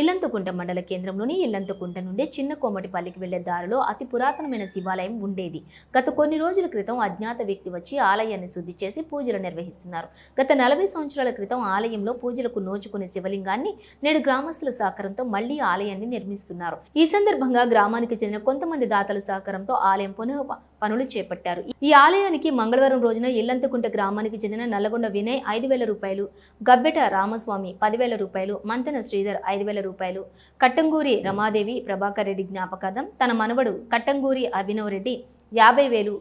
ఇల్లంతకుంట మండల కేంద్రంలోని ఇల్లంతకుంట నుండి చిన్న కోమటిపల్లికి వెళ్ళే దారిలో అతి పురాతనమైన శివాలయం ఉండేది. గత కొన్ని రోజుల క్రితం అజ్ఞాత వ్యక్తి వచ్చి ఆలయాన్ని శుద్ధి చేసి పూజలు నిర్వహిస్తున్నారు. గత నలభై సంవత్సరాల క్రితం ఆలయంలో పూజలకు నోచుకునే శివలింగాన్ని నేడు గ్రామస్తుల సహకారంతో మళ్ళీ ఆలయాన్ని నిర్మిస్తున్నారు. ఈ సందర్భంగా గ్రామానికి చెందిన కొంతమంది దాతల సహకారంతో ఆలయం పునః పనులు చేపట్టారు. ఈ ఆలయానికి మంగళవారం రోజున ఇల్లంతకుంట గ్రామానికి చెందిన నల్లగొండ వినయ్ ఐదు వేల రూపాయలు గబ్బెట రామస్వామి పదివేల రూపాయలు మంతెన శ్రీధర్ ఐదు వేల రూపాయలు కట్టంగూరి రమాదేవి ప్రభాకర్ రెడ్డి జ్ఞాపకార్థం తన మనవడు కట్టంగూరి అభినవ్ రెడ్డి యాభై వేలు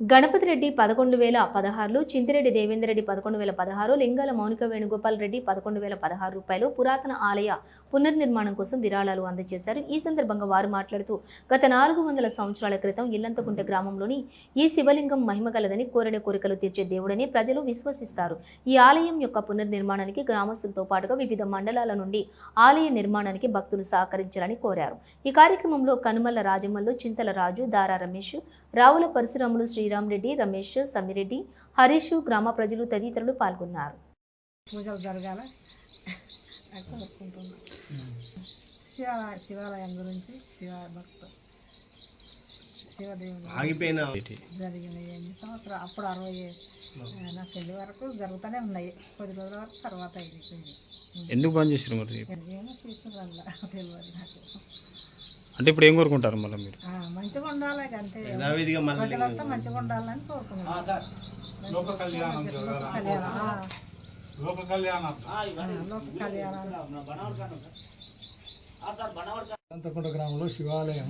గణపతి రెడ్డి పదకొండు వేల పదహారులు చింతిరెడ్డి దేవేందర్రెడ్డి పదకొండు వేల పదహారు లింగాల మౌనిక వేణుగోపాల్ రెడ్డి పదకొండు వేల పదహారు రూపాయలు పురాతన ఆలయ పునర్నిర్మాణం కోసం విరాళాలు అందజేశారు. ఈ సందర్భంగా వారు మాట్లాడుతూ గత నాలుగు వందల సంవత్సరాల క్రితం ఇల్లంతకుంట గ్రామంలోని ఈ శివలింగం మహిమగలదని కోరిన కోరికలు తీర్చే దేవుడని ప్రజలు విశ్వసిస్తారు. ఈ ఆలయం యొక్క పునర్నిర్మాణానికి గ్రామస్తులతో పాటుగా వివిధ మండలాల నుండి ఆలయ నిర్మాణానికి భక్తులు సహకరించాలని కోరారు. ఈ కార్యక్రమంలో కనుమల్ల రాజమల్లు చింతల రాజు దారా రమేష్ రావుల పరశురాములు శ్రీరామ్ రెడ్డి రమేష్ సమ్మిరెడ్డి హరీష్ గ్రామ ప్రజలు తదితరులు పాల్గొన్నారు. పూజలు జరగాల. శివాలయ శివాలయం గురించి శివ భక్త శివదేవుని ఆగిపోయిన. జరిగిన ఎన్ని సంవత్సరాలు? అప్పుడు అరవై నా పెళ్ళి వరకు జరుగుతూనే ఉన్నాయి. కొద్ది రోజుల వరకు తర్వాత అయిపోయింది. ఎందుకు బంద్ చేసారు మరి? ఏమో శిశువల్ల తెలియదు నాకు. అంటే ఇప్పుడు ఏం కోరుకుంటారు మళ్ళీ మీరు? ఆ, మంచిగా ఉండాలి ఇక అంతే. యథావిధిగా మళ్ళీ ప్రజలంతా మంచిగా ఉండాలని కోరుకున్నాను లోక కళ్యాణం ఆ, లోక కళ్యాణం. ఆ, లోక కళ్యాణం అనంతకుంట గ్రామంలో శివాలయం